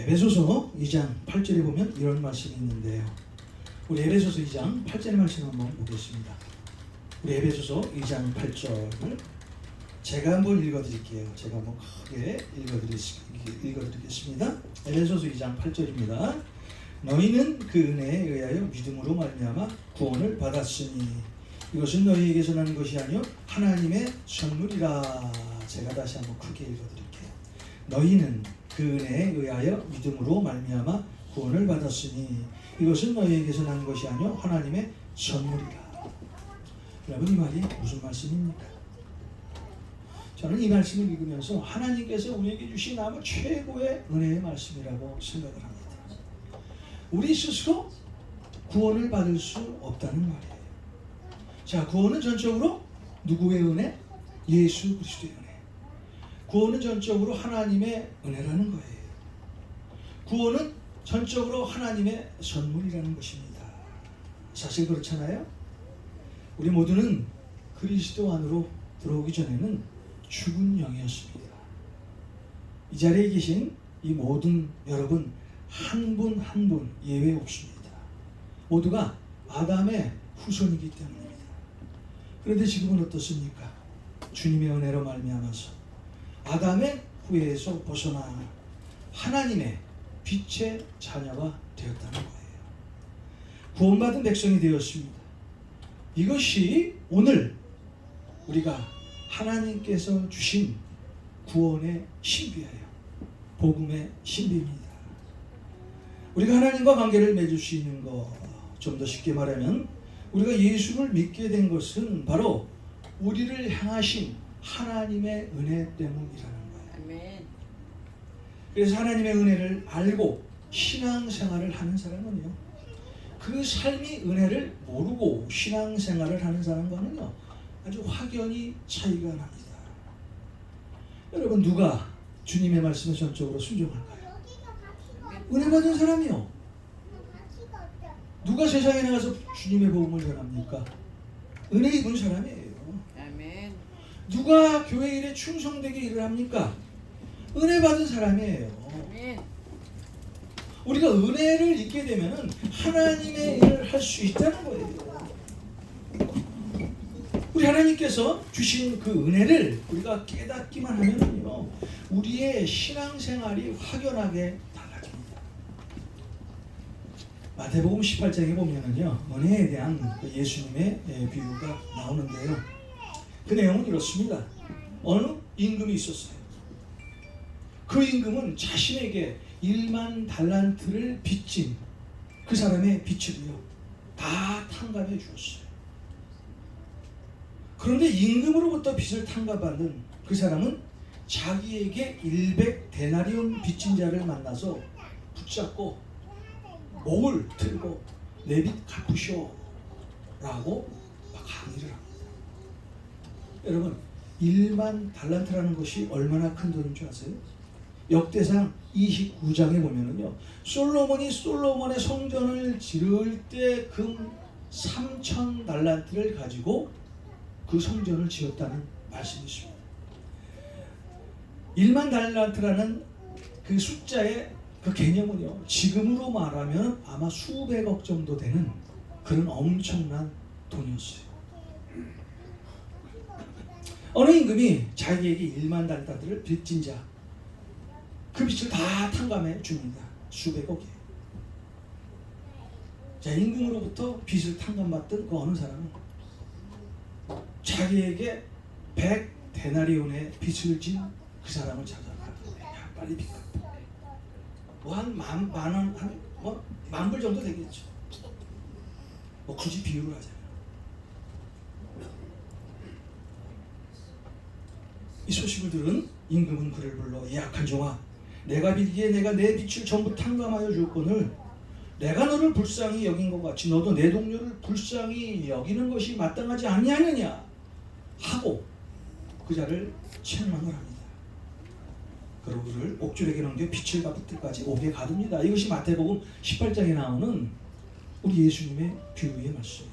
에베소서 2장 8절에 보면 이런 말씀이 있는데요. 우리 에베소서 2장 8절의 말씀 한번 보겠습니다. 우리 에베소서 2장 8절을 제가 한번 읽어드릴게요. 제가 한번 크게 읽어드리, 읽어드리겠습니다. 에베소서 2장 8절입니다. 너희는 그 은혜에 의하여 믿음으로 말미암아 구원을 받았으니 이것은 너희에게서 난 것이 아니요 하나님의 선물이라. 제가 다시 한번 크게 읽어드릴게요. 너희는 그 은혜에 의하여 믿음으로 말미암아 구원을 받았으니 이것은 너희에게서 난 것이 아니요 하나님의 선물이라. 여러분 이 말이 무슨 말씀입니까? 저는 이 말씀을 읽으면서 하나님께서 우리에게 주신 아마 최고의 은혜의 말씀이라고 생각을 합니다. 우리 스스로 구원을 받을 수 없다는 말이에요. 자, 구원은 전적으로 누구의 은혜? 예수 그리스도의 은혜. 구원은 전적으로 하나님의 은혜라는 거예요. 구원은 전적으로 하나님의 선물이라는 것입니다. 사실 그렇잖아요. 우리 모두는 그리스도 안으로 들어오기 전에는 죽은 영이었습니다. 이 자리에 계신 이 모든 여러분 한 분 한 분 예외 없습니다. 모두가 아담의 후손이기 때문입니다. 그런데 지금은 어떻습니까? 주님의 은혜로 말미암아서 아담의 후예에서 벗어나 하나님의 빛의 자녀가 되었다는 거예요. 구원받은 백성이 되었습니다. 이것이 오늘 우리가 하나님께서 주신 구원의 신비예요. 복음의 신비입니다. 우리가 하나님과 관계를 맺을 수 있는 것, 좀 더 쉽게 말하면 우리가 예수를 믿게 된 것은 바로 우리를 향하신 하나님의 은혜 때문이라는 거예요. 그래서 하나님의 은혜를 알고 신앙생활을 하는 사람은요. 그 삶이 은혜를 모르고 신앙생활을 하는 사람과는요. 아주 확연히 차이가 납니다. 여러분 누가 주님의 말씀에 전적으로 순종할까요? 은혜 받은 사람이요. 누가 세상에 나가서 주님의 복음을 전합니까? 은혜 입은 사람이에요. 누가 교회 일에 충성되게 일을 합니까? 은혜 받은 사람이에요. 우리가 은혜를 잊게 되면은 하나님의 일을 할 수 있다는 거예요. 우리 하나님께서 주신 그 은혜를 우리가 깨닫기만 하면은요, 우리의 신앙생활이 확연하게 달라집니다. 마태복음 18장에 보면은요, 은혜에 대한 그 예수님의 예, 비유가 나오는데요. 그 내용은 이렇습니다. 어느 임금이 있었어요. 그 임금은 자신에게 1만 달란트를 빚진 그 사람의 빚을요 다 탕감해 주었어요. 그런데 임금으로부터 빚을 탕감받는 그 사람은 자기에게 100 데나리온 빚진 자를 만나서 붙잡고 목을 틀고 내빚 갚으시오 라고 막 항의를 합니다. 여러분 1만 달란트라는 것이 얼마나 큰 돈인 줄 아세요? 역대상 29장에 보면은요. 솔로몬이 솔로몬의 성전을 지을 때 금 3천 달란트를 가지고 그 성전을 지었다는 말씀이 있습니다. 1만 달란트라는 그 숫자의 그 개념은요. 지금으로 말하면 아마 수백억 정도 되는 그런 엄청난 돈이었어요. 어느 임금이 자기에게 1만 달란트를 빚진 자, 그 빚을 다 탕감해 줍니다. 수백억이에요. 자, 임금으로부터 빚을 탕감받던 그 어느 사람은 자기에게 100 데나리온의 빚을 진 그 사람을 찾아가. 야, 빨리 빚 갚아. 뭐한 만, 만 원, 한, 뭐, 만불 정도 되겠죠. 뭐 굳이 비유를 하자면. 이 소식을 들은 임금은 그를 불러 이 악한 종아 내가 빌기에 내가 내 빛을 전부 탕감하여 줄거늘 내가 너를 불쌍히 여긴 것 같이 너도 내 동료를 불쌍히 여기는 것이 마땅하지 아니하느냐 하고 그 자를 책망을 합니다. 그리고 그를 옥줄에게 넘겨 빛을 갚을 때까지 옥에 가둡니다. 이것이 마태복음 18장에 나오는 우리 예수님의 비유의 말씀이에요.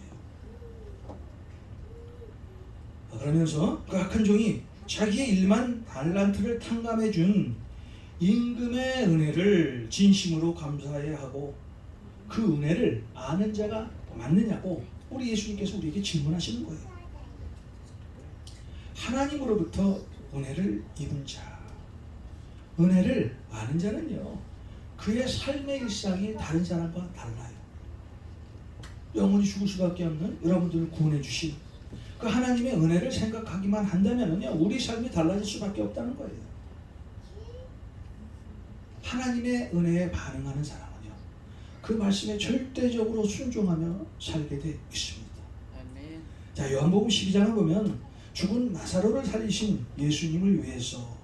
그러면서 그 악한 종이 자기의 일만 달란트를 탕감해 준 임금의 은혜를 진심으로 감사해야 하고 그 은혜를 아는 자가 맞느냐고 우리 예수님께서 우리에게 질문하시는 거예요. 하나님으로부터 은혜를 입은 자, 은혜를 아는 자는요, 그의 삶의 일상이 다른 사람과 달라요. 영원히 죽을 수밖에 없는 여러분들을 구원해 주신 그 하나님의 은혜를 생각하기만 한다면요, 우리 삶이 달라질 수밖에 없다는 거예요. 하나님의 은혜에 반응하는 사람은요, 그 말씀에 절대적으로 순종하며 살게 돼 있습니다. 아멘. 자, 요한복음 12장을 보면 죽은 나사로를 살리신 예수님을 위해서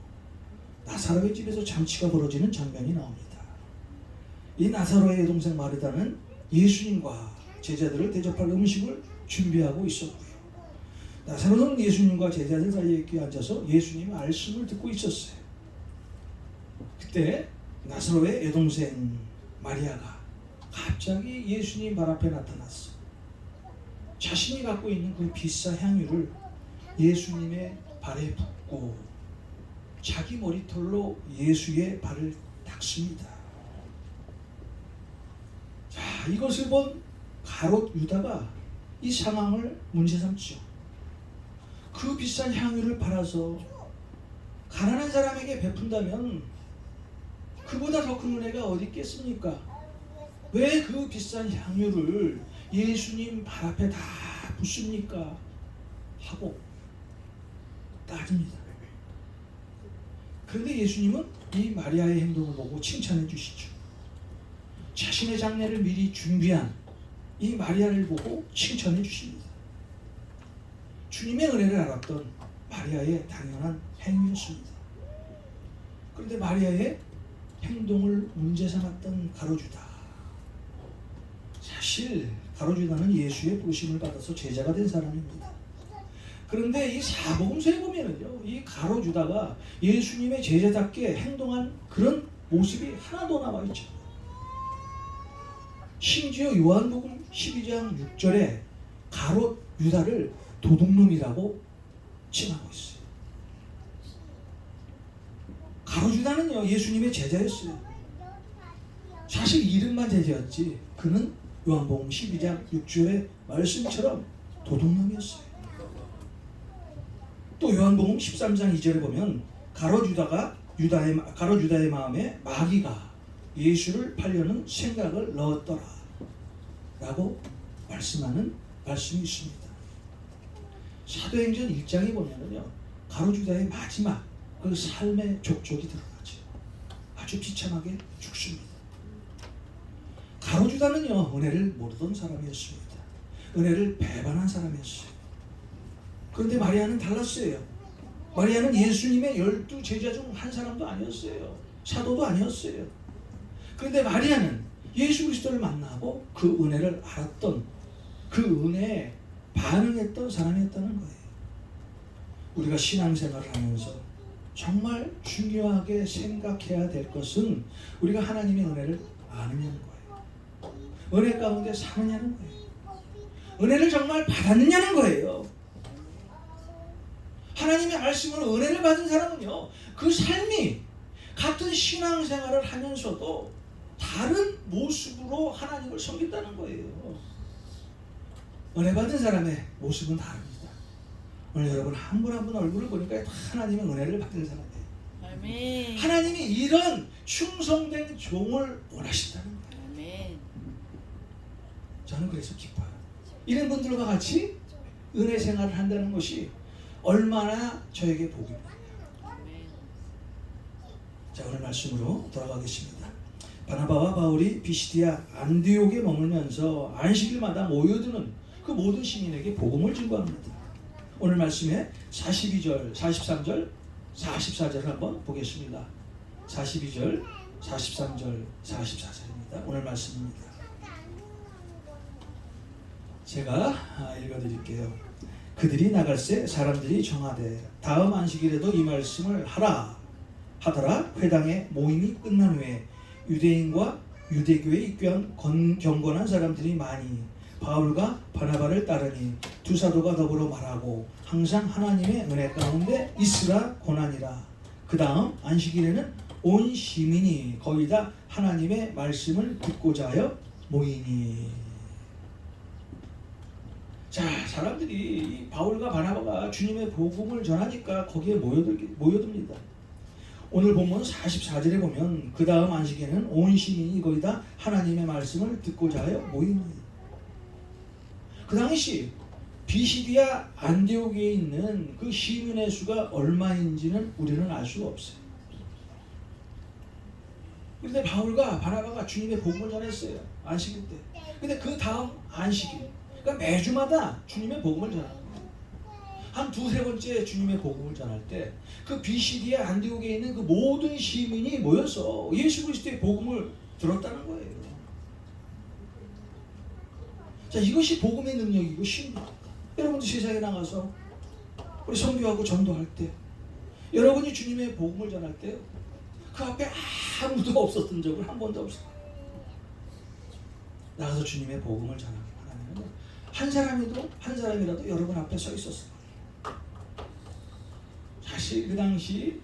나사로의 집에서 잔치가 벌어지는 장면이 나옵니다. 이 나사로의 동생 마르다는 예수님과 제자들을 대접할 음식을 준비하고 있었고요. 나사로는 예수님과 제자들 사이에 끼 앉아서 예수님의 말씀을 듣고 있었어요. 그때 나사로의 여동생 마리아가 갑자기 예수님 발 앞에 나타났어. 자신이 갖고 있는 그 비싼 향유를 예수님의 발에 붓고 자기 머리털로 예수의 발을 닦습니다. 자, 이것을 본 가롯 유다가 이 상황을 문제 삼죠. 그 비싼 향유를 팔아서 가난한 사람에게 베푼다면 그보다 더 큰 은혜가 어디 있겠습니까? 왜 그 비싼 향유를 예수님 발 앞에 다 붓습니까? 하고 따집니다. 그런데 예수님은 이 마리아의 행동을 보고 칭찬해 주시죠. 자신의 장례를 미리 준비한 이 마리아를 보고 칭찬해 주십니다. 주님의 은혜를 알았던 마리아의 당연한 행위였습니다. 그런데 마리아의 행동을 문제 삼았던 가로주다. 사실 가로주다는 예수의 부르심을 받아서 제자가 된 사람입니다. 그런데 이 사복음서에 보면은요, 이 가로주다가 예수님의 제자답게 행동한 그런 모습이 하나도 남아 있죠. 심지어 요한복음 12장 6절에 가롯 유다를 도둑놈이라고 칭하고 있어요. 가롯 유다는요 예수님의 제자였어요. 사실 이름만 제자였지 그는 요한복음 12장 6절의 말씀처럼 도둑놈이었어요. 또 요한복음 13장 2절에 보면 가롯 유다가 유다의 가롯 유다의 마음에 마귀가 예수를 팔려는 생각을 넣었더라. 라고 말씀하는 말씀이 있습니다. 사도행전 1장에 보면은요, 가로주다의 마지막 그 삶의 족족이 들어가죠. 아주 비참하게 죽습니다. 가로주다는요, 은혜를 모르던 사람이었습니다. 은혜를 배반한 사람이었어요. 그런데 마리아는 달랐어요. 마리아는 예수님의 열두 제자 중 한 사람도 아니었어요. 사도도 아니었어요. 그런데 마리아는 예수 그리스도를 만나고 그 은혜를 알았던 그 은혜에 반응했던 사람이었다는 거예요. 우리가 신앙생활을 하면서 정말 중요하게 생각해야 될 것은 우리가 하나님의 은혜를 아느냐는 거예요. 은혜 가운데 사느냐는 거예요. 은혜를 정말 받았느냐는 거예요. 하나님의 말씀으로 은혜를 받은 사람은요, 그 삶이 같은 신앙생활을 하면서도 다른 모습으로 하나님을 섬긴다는 거예요. 은혜 받은 사람의 모습은 다릅니다. 오늘 여러분 한 분 한 분 얼굴을 보니까 다 하나님의 은혜를 받은 사람이에요. 아멘. 하나님이 이런 충성된 종을 원하신다는 거예요. 아멘. 저는 그래서 기뻐요. 이런 분들과 같이 은혜 생활을 한다는 것이 얼마나 저에게 복입니다. 자 오늘 말씀으로 돌아가겠습니다. 바나바와 바울이 비시디아 안디옥에 머물면서 안식일마다 모여드는 그 모든 시민에게 복음을 증거합니다. 오늘 말씀에 42절, 43절, 44절을 한번 보겠습니다. 42절, 43절, 44절입니다. 오늘 말씀입니다. 제가 아, 읽어드릴게요. 그들이 나갈새 사람들이 정하되 다음 안식일에도 이 말씀을 하라 하더라 회당의 모임이 끝난 후에 유대인과 유대교에 입교한 건- 경건한 사람들이 많이 바울과 바나바를 따르니 두 사도가 더불어 말하고 항상 하나님의 은혜 가운데 있으라 고난이라. 그 다음 안식일에는 온 시민이 거의 다 하나님의 말씀을 듣고자 하여 모이니. 자 사람들이 이 바울과 바나바가 주님의 복음을 전하니까 거기에 모여들, 모여듭니다. 오늘 본문 44절에 보면 그 다음 안식에는 온 시민이 거의 다 하나님의 말씀을 듣고자 하여 모이니 그 당시 비시디아 안디옥에 있는 그 시민의 수가 얼마인지는 우리는 알 수가 없어요. 그런데 바울과 바나바가 주님의 복음을 전했어요. 안식일 때. 근데 그 다음 안식일. 그러니까 매주마다 주님의 복음을 전합니다. 한 두세 번째 주님의 복음을 전할 때 그 비시디아 안디옥에 있는 그 모든 시민이 모여서 예수 그리스도의 복음을 들었다는 거예요. 자 이것이 복음의 능력이고 신입니다. 여러분도 세상에 나가서 우리 선교하고 전도할 때 여러분이 주님의 복음을 전할 때 그 앞에 아무도 없었던 적은 한 번도 없어요. 나가서 주님의 복음을 전하기만 하면 한 사람이도 한 사람이라도 여러분 앞에 서 있었어요. 사실 그 당시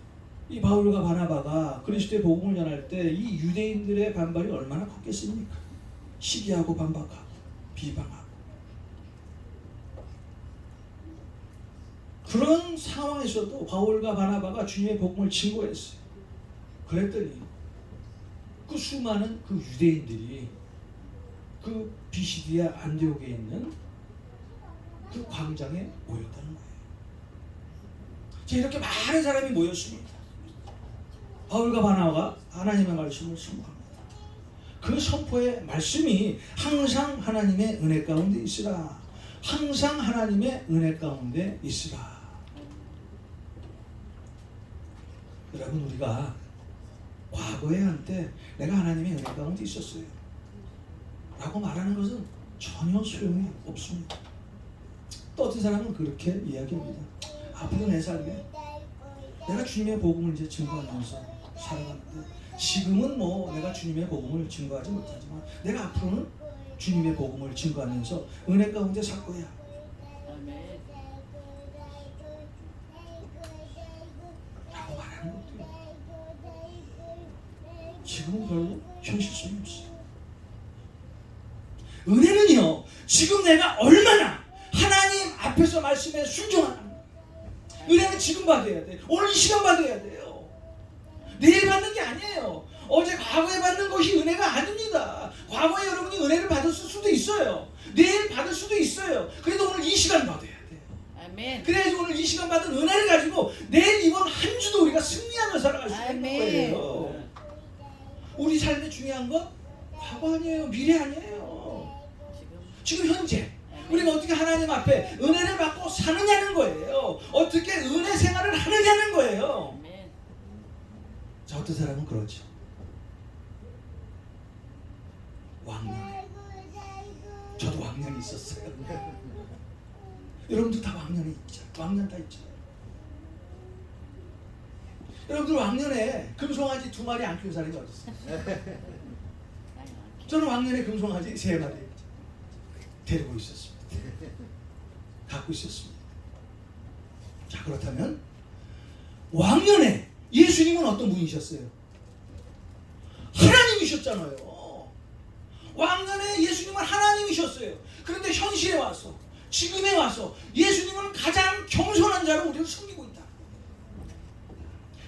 이 바울과 바나바가 그리스도의 복음을 전할 때 이 유대인들의 반발이 얼마나 컸겠습니까? 시기하고 반박하고 비방하고 그런 상황에서도 바울과 바나바가 주님의 복음을 증거했어요. 그랬더니 그 수많은 그 유대인들이 그 비시디아 안디옥에 있는 그 광장에 모였다는 거예요. 자, 이렇게 많은 사람이 모였습니다. 바울과 바나바가 하나님의 말씀을 선포합니다. 그 선포의 말씀이 항상 하나님의 은혜 가운데 있으라. 항상 하나님의 은혜 가운데 있으라. 여러분 우리가 과거에 한때 내가 하나님의 은혜 가운데 있었어요. 라고 말하는 것은 전혀 소용이 없습니다. 또 어떤 사람은 그렇게 이야기합니다. 앞으로 내 삶에 내가 주님의 복음을 이제 증거하면서 살아가는데 지금은 뭐 내가 주님의 복음을 증거하지 못하지만 내가 앞으로는 주님의 복음을 증거하면서 은혜 가운데 살 거야. 라고 말하는 것도요. 지금은 별로 현실성이 없어요. 은혜는요, 지금 내가 얼마나 하나님 앞에서 말씀에 순종하는 은혜는 지금 받아야 돼. 오늘 이 시간 받아야 돼요. 내일 받는 게 아니에요. 어제 과거에 받는 것이 은혜가 아닙니다. 과거에 여러분이 은혜를 받았을 수도 있어요. 내일 받을 수도 있어요. 그래도 오늘 이 시간 받아야 돼요. 아멘. 그래야지 오늘 이 시간 받은 은혜를 가지고 내일 이번 한 주도 우리가 승리하며 살아갈 수 있는. 거예요. 우리 삶의 중요한 건 과거 아니에요. 미래 아니에요. 지금 현재. 우리가 어떻게 하나님 앞에 은혜를 받고 사느냐는 거예요. 어떻게 은혜 생활을 하느냐는 거예요. 자, 어떤 사람은 그러죠. 왕년. 저도 왕년이 있었어요. 여러분도 다 왕년이 있죠. 왕년 다 있죠. 여러분들 왕년에 금송아지 두 마리 안 키운 사람이 어디 있어요? 저는 왕년에 금송아지 세 마리 데리고 있었습니다. 갖고 있었습니다. 자 그렇다면 왕년에 예수님은 어떤 분이셨어요? 하나님이셨잖아요. 왕년에 예수님은 하나님이셨어요. 그런데 현실에 와서 지금에 와서 예수님은 가장 겸손한 자로 우리를 섬기고 있다.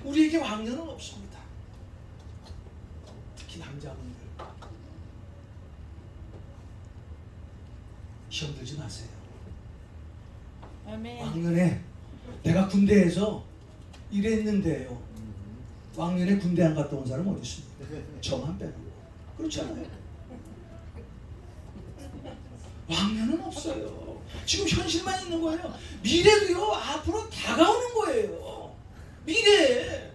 우리에게 왕년은 없습니다. 특히 남자분들 시험 들지 마세요. 아멘. 왕년에 내가 군대에서 일했는데요. 왕년에 군대 안 갔다 온 사람 어디 있습니까? 저만 빼고 그렇지 않아요? 왕년은 없어요. 지금 현실만 있는 거예요. 미래도요 앞으로 다가오는 거예요. 미래.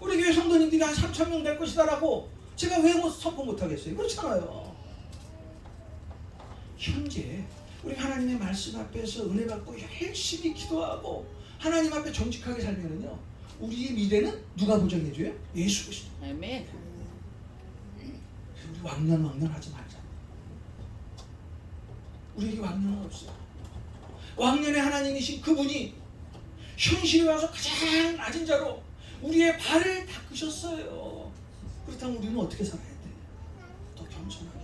우리 교회 성도님들이 한 3천 명 될 것이다라고 제가 왜 못 선포 못 하겠어요? 그렇잖아요. 현재 우리 하나님의 말씀 앞에서 은혜 받고 열심히 기도하고 하나님 앞에 정직하게 살면은요 우리의 미래는 누가 보장해줘요? 예수 그리스도. 아멘. 우리 왕년 왕년 하지 말자. 우리에게 왕년은 없어요. 왕년의 하나님이신 그분이 현실에 와서 가장 낮은 자로 우리의 발을 닦으셨어요. 그렇다면 우리는 어떻게 살아야 돼? 더 겸손하게,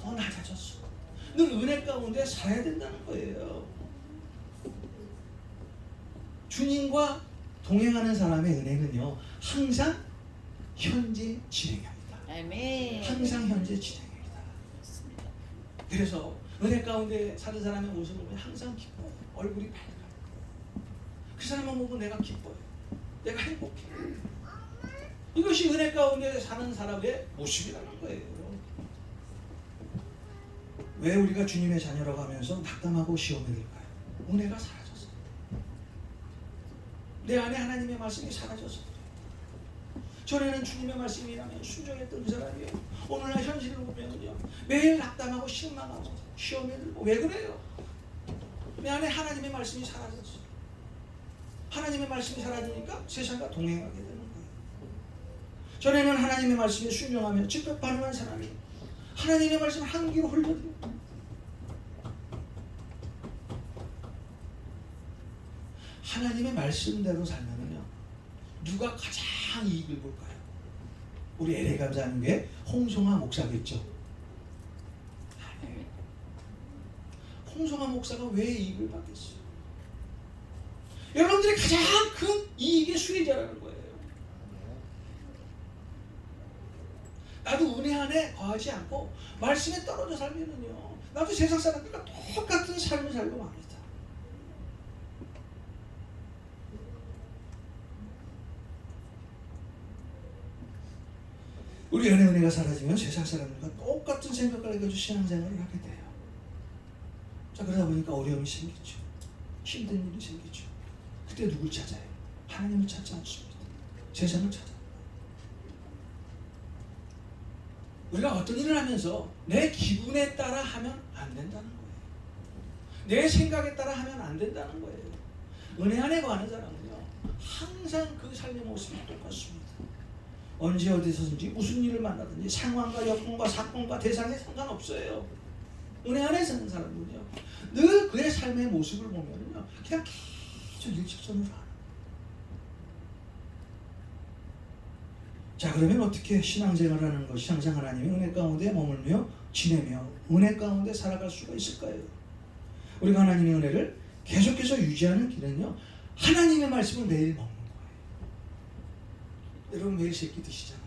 더 낮아졌어. 늘 은혜 가운데 살아야 된다는 거예요. 주님과 동행하는 사람의 은혜는요, 항상 현재 진행합니다. 항상 현재. 그렇습니다. 그래서 은혜 가운데 사는 사람의 모습을 보면 항상 기뻐요. 얼굴이 밝아요. 그 사람만 보고 내가 기뻐요. 내가 행복해. 이것이 은혜 가운데 사는 사람의 모습이라는 거예요. 왜 우리가 주님의 자녀라고 하면서 낙담하고 시험에 들까요? 은혜가 사라져서. 내 안에 하나님의 말씀이 사라져서. 전에는 주님의 말씀이라면 순종했던 그 사람이요. 오늘날 현실을 보면요. 매일 낙담하고 실망하고 시험에 들고 왜 그래요? 내 안에 하나님의 말씀이 사라졌어. 하나님의 말씀이 사라지니까 세상과 동행하게 되는 거예요. 전에는 하나님의 말씀에 순종하며 직접 반응한 사람이 하나님의 말씀을 한 귀로 흘려들요 하나님의 말씀대로 살면은요 누가 가장 이익을 볼까요? 우리 LA 감사님의 홍성화 목사겠죠. 홍성화 목사가 왜 이익을 받겠어요? 여러분들이 가장 큰 이익의 수혜자라는 거예요. 나도 은혜 안에 거하지 않고 말씀에 떨어져 살면은요. 나도 세상 사람들과 똑같은 삶을 살고 맙니다. 우리 연애 은혜가 사라지면 세상 사람들과 똑같은 생각을 가지고 신앙생활을 하게 돼요. 자 그러다 보니까 어려움이 생기죠. 힘든 일이 생기죠. 그때 누굴 찾아요? 하나님을 찾지 않습니다. 세상을 찾아. 우리가 어떤 일을 하면서 내 기분에 따라 하면 안 된다는 거예요. 내 생각에 따라 하면 안 된다는 거예요. 은혜 안에 거하는 사람은요, 항상 그 삶의 모습이 똑같습니다. 언제 어디서든지 무슨 일을 만나든지 상황과 여건과 사건과 대상에 상관없어요. 은혜 안에 사는 사람은요, 늘 그의 삶의 모습을 보면요, 그냥 계속 일직선으로 가는. 자 그러면 어떻게 신앙생활하는 것이 항상 하나님의 은혜 가운데 머물며 지내며 은혜 가운데 살아갈 수가 있을까요? 우리가 하나님의 은혜를 계속해서 유지하는 길은요 하나님의 말씀을 매일 먹는. 여러분 매일 세끼 드시잖아요.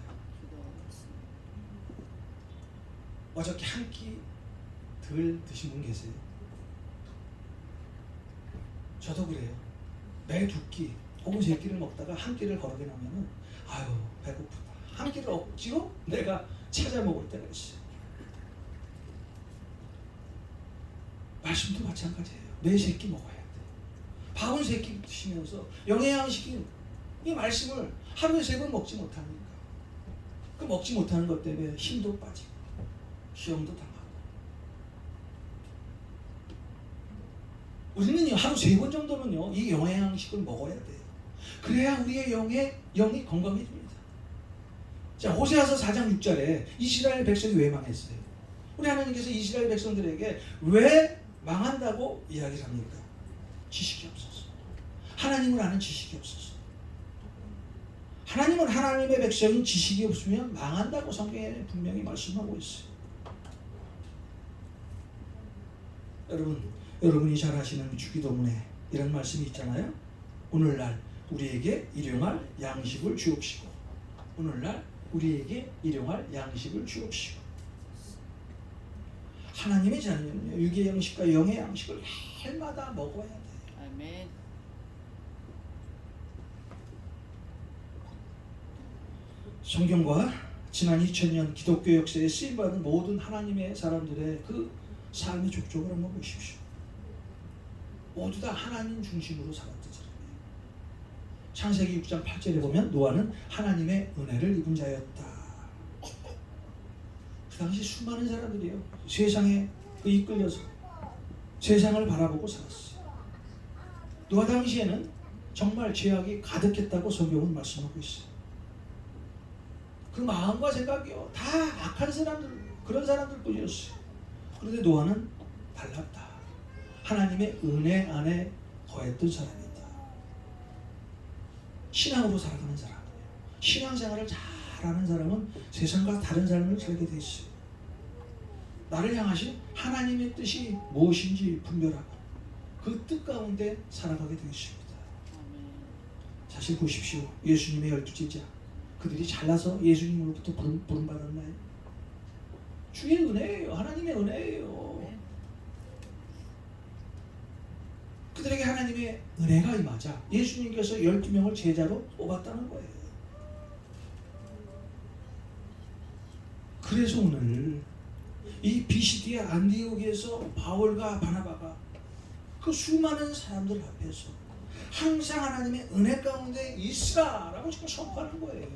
어저께 한 끼 덜 드신 분 계세요? 저도 그래요. 매두끼 혹은 세 끼를 먹다가 한 끼를 거르게 나면은 아유 배고프다. 한 끼를 억지로 내가 찾아 먹을 때가 있어요. 말씀도 마찬가지예요. 매세끼 먹어야 돼. 밥은 세끼 드시면서 영양식인 이 말씀을 하루에 세 번 먹지 못하니까 그 먹지 못하는 것 때문에 힘도 빠지고 시험도 당하고 우리는요 하루 세 번 정도는요 이 영양식을 먹어야 돼요. 그래야 우리의 영의 영이 건강해집니다. 자 호세아서 4장 6절에 이스라엘 백성이 왜 망했어요? 우리 하나님께서 이스라엘 백성들에게 왜 망한다고 이야기를 합니까? 지식이 없어서. 하나님을 아는 지식이 없어서. 하나님은 하나님의 백성인 지식이 없으면 망한다고 성경에 분명히 말씀하고 있어요. 여러분, 여러분이 잘 아시는 주기도문에 이런 말씀이 있잖아요. 오늘날 우리에게 일용할 양식을 주옵시고, 오늘날 우리에게 일용할 양식을 주옵시고. 하나님의 자녀는요, 육의 양식과 영의 양식을 날마다 먹어야 돼요. 아멘. 성경과 지난 2000년 기독교 역사에 쓰임받은 모든 하나님의 사람들의 그 삶의 족적을 한번 보십시오. 모두 다 하나님 중심으로 살았던 사람이에요. 창세기 6장 8절에 보면 노아는 하나님의 은혜를 입은 자였다. 그 당시 수많은 사람들이요. 세상에 그 이끌려서 세상을 바라보고 살았어요. 노아 당시에는 정말 죄악이 가득했다고 성경은 말씀하고 있어요. 그 마음과 생각이요 다 악한 사람들 그런 사람들 뿐이었어요. 그런데 노아는 달랐다. 하나님의 은혜 안에 거했던 사람이다. 신앙으로 살아가는 사람이에요. 신앙생활을 잘하는 사람은 세상과 다른 삶을 살게 돼 있어요. 나를 향하신 하나님의 뜻이 무엇인지 분별하고 그 뜻 가운데 살아가게. 아멘. 사실 보십시오. 예수님의 열두 제자 그들이 잘나서 예수님으로부터 부름, 부름받았나요? 주의 은혜예요. 하나님의 은혜예요. 아멘. 그들에게 하나님의 은혜가 임하자 예수님께서 12명을 제자로 뽑았다는 거예요. 그래서 오늘 이 비시디아 안디옥에서 바울과 바나바가 그 수많은 사람들 앞에서 항상 하나님의 은혜 가운데 있으라라고 지금 선포하는 거예요.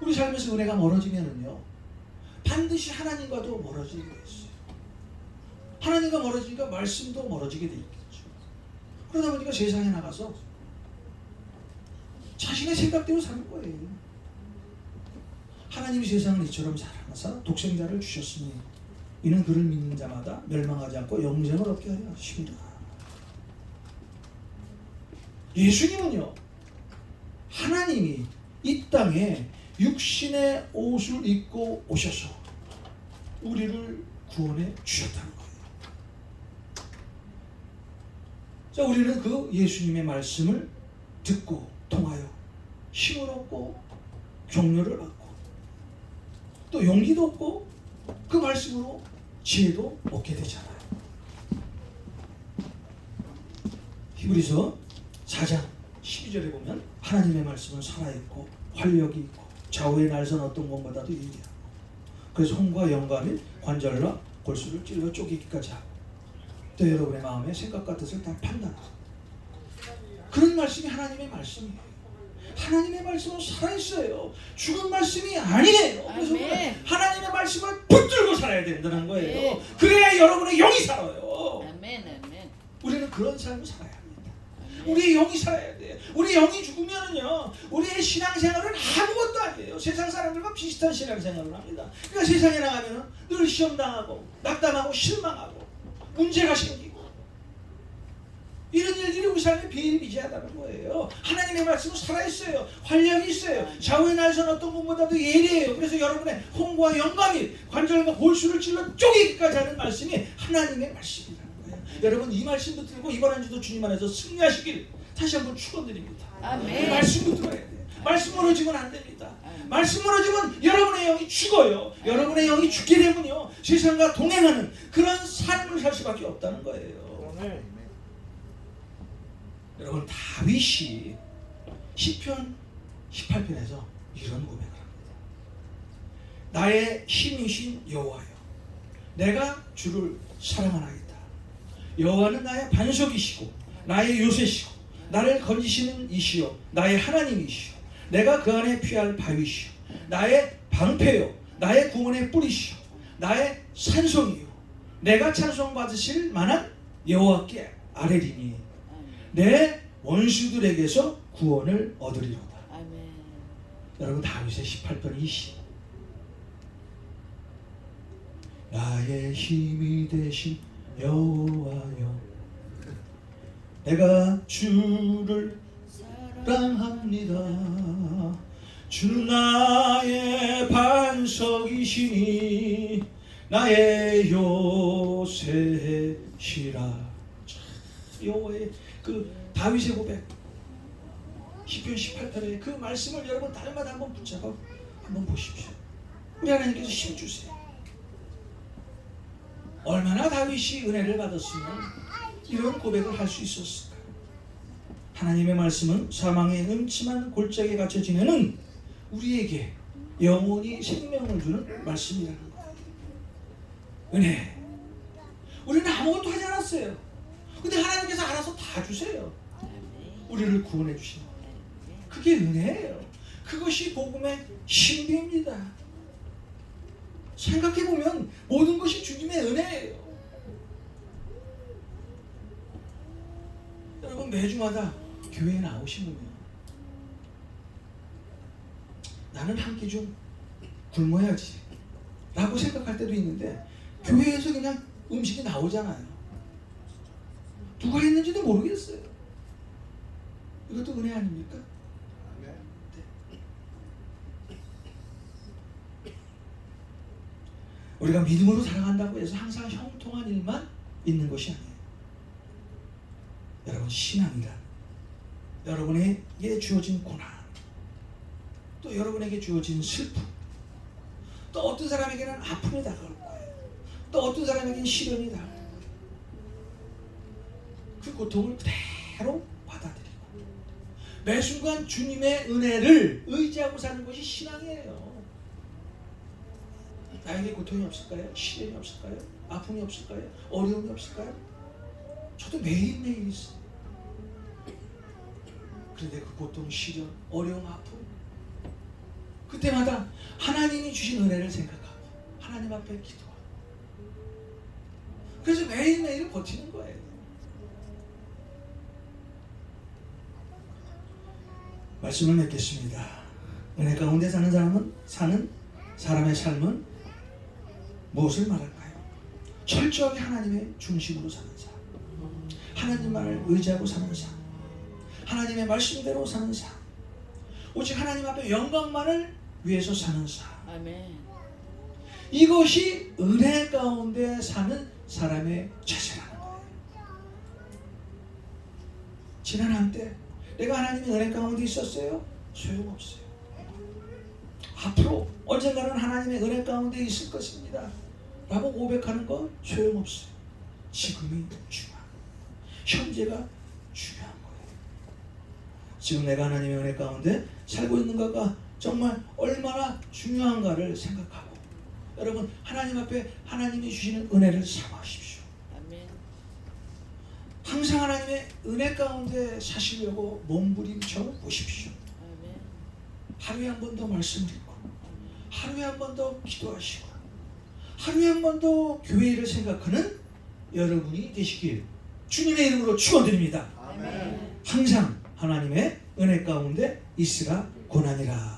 우리 삶에서 은혜가 멀어지면은요 반드시 하나님과도 멀어지게 돼 있어요. 하나님과 멀어지니까 말씀도 멀어지게 돼 있겠죠. 그러다 보니까 세상에 나가서 자신의 생각대로 사는 거예요. 하나님이 세상을 이처럼 사랑하사 독생자를 주셨으니 이는 그를 믿는 자마다 멸망하지 않고 영생을 얻게 하려 하십니다. 예수님은요 하나님이 이 땅에 육신의 옷을 입고 오셔서 우리를 구원해 주셨다는 거예요. 자, 우리는 그 예수님의 말씀을 듣고 통하여 힘을 얻고 격려를 받고 또 용기도 얻고 그 말씀으로 지혜도 얻게 되잖아요. 히브리서 4장 12절에 보면 하나님의 말씀은 살아있고 활력이 있고 좌우의 날선 어떤 것보다도 유리하고 그래서 영과 및 관절과 골수를 찔러 쪼개기까지 하고 또 여러분의 마음의 생각과 뜻을 다 판단하고 그런 말씀이 하나님의 말씀이에요. 하나님의 말씀은 살아있어요. 죽은 말씀이 아니에요. 그래서 아멘. 하나님의 말씀을 붙들고 살아야 된다는 거예요. 네. 그래야 여러분의 영이 살아요. 아멘. 아멘. 우리는 그런 삶을 살아야 합니다. 아멘. 우리의 영이 살아야 돼. 우리 영이 죽으면은요, 우리의 신앙생활은 아무것도 아니에요. 세상 사람들과 비슷한 신앙생활을 합니다. 그러니까 세상에 나가면은 늘 시험 당하고 낙담하고 실망하고 문제가 생기고 이런 일들이 우리 삶에 비일비재하다는 거예요. 하나님의 말씀은 살아있어요. 활력이 있어요. 좌우의 날선 어떤 것보다도 예리해요. 그래서 여러분의 홍과 영감이 관절과 골수를 찔러 쪼개기까지 하는 말씀이 하나님의 말씀이라는 거예요. 여러분 이 말씀 붙들고 이번 한 주도 주님 안에서 승리하시길 다시 한번 축원드립니다. 아멘. 이 말씀 붙들어야 돼요. 말씀 멀어지면 안 됩니다. 아멘. 말씀 멀어지면 여러분의 영이 죽어요. 여러분의 영이 죽게 되면요 세상과 동행하는 그런 삶을 살 수밖에 없다는 거예요. 여러분 다윗이 시편 18편에서 이런 고백을 합니다. 나의 힘이신 여호와여, 내가 주를 사랑하나이다. 여호와는 나의 반석이시고 나의 요새시고 나를 건지시는 이시요 나의 하나님이시요 내가 그 안에 피할 바위시요 나의 방패요 나의 구원의 뿌리시요 나의 산성이요 내가 찬송 받으실 만한 여호와께 아뢰리니. 내 원수들에게서 구원을 얻으리로다. 아멘. 여러분 다윗의 18편 20 나의 힘이 되신 여호와여 내가 주를 사랑합니다 주는 나의 반석이시니 나의 요새시라 여호와의 그 다윗의 고백 시편 18편의 그 말씀을 여러분 날마다 한번 붙잡아 한번 보십시오. 우리 하나님께서 힘 주세요. 얼마나 다윗이 은혜를 받았으면 이런 고백을 할 수 있었을까? 하나님의 말씀은 사망의 음침한 골짜기에 갇혀 지내는 우리에게 영원히 생명을 주는 말씀이라는 거예요. 은혜. 우리는 아무것도 하지 않았어요. 근데 하나님께서 알아서 다 주세요. 아멘. 우리를 구원해 주시는 거예요. 아멘. 그게 은혜예요. 그것이 복음의 신비입니다. 생각해 보면 모든 것이 주님의 은혜예요. 여러분 매주마다 교회에 나오시면 나는 한끼좀 굶어야지 라고 생각할 때도 있는데 교회에서 그냥 음식이 나오잖아요 누가 했는지도 모르겠어요 이것도 은혜 아닙니까? 우리가 믿음으로 살아간다고 해서 항상 형통한 일만 있는 것이 아니에요. 여러분 신앙이란 여러분에게 주어진 고난, 또 여러분에게 주어진 슬픔, 또 어떤 사람에게는 아픔이 다가올 거예요. 또 어떤 사람에게는 시련이 다가올 거예요. 그 고통을 그대로 받아들이고 매 순간 주님의 은혜를 의지하고 사는 것이 신앙이에요. 나에게 고통이 없을까요? 시련이 없을까요? 아픔이 없을까요? 어려움이 없을까요? 저도 매일매일 있어요. 그런데 그 고통, 시련, 어려움, 아픔 그때마다 하나님이 주신 은혜를 생각하고 하나님 앞에 기도하고 그래서 매일매일 버티는 거예요. 말씀을 맺겠습니다. 은혜 가운데 사는 사람은 사는 사람의 삶은 무엇을 말할까요? 철저하게 하나님의 중심으로 사는 사람, 하나님만을 의지하고 사는 사람, 하나님의 말씀대로 사는 사람, 오직 하나님 앞에 영광만을 위해서 사는 사람. 아멘. 이것이 은혜 가운데 사는 사람의 자세라는 거예요. 지난 한때 내가 하나님의 은혜 가운데 있었어요? 소용없어요. 앞으로 언젠가는 하나님의 은혜 가운데 있을 것입니다. 라고 고백하는 건 소용없어요. 지금이 중요한 현재가 중요한 거예요. 지금 내가 하나님의 은혜 가운데 살고 있는가가 정말 얼마나 중요한가를 생각하고 여러분 하나님 앞에 하나님이 주시는 은혜를 사모하십시오. 항상 하나님의 은혜 가운데 사시려고 몸부림쳐 보십시오. 하루에 한 번 더 말씀을 읽고 하루에 한 번 더 기도하시고 하루에 한 번 더 교회 일을 생각하는 여러분이 되시길 주님의 이름으로 축원드립니다. 항상 하나님의 은혜 가운데 있으라 고난이라.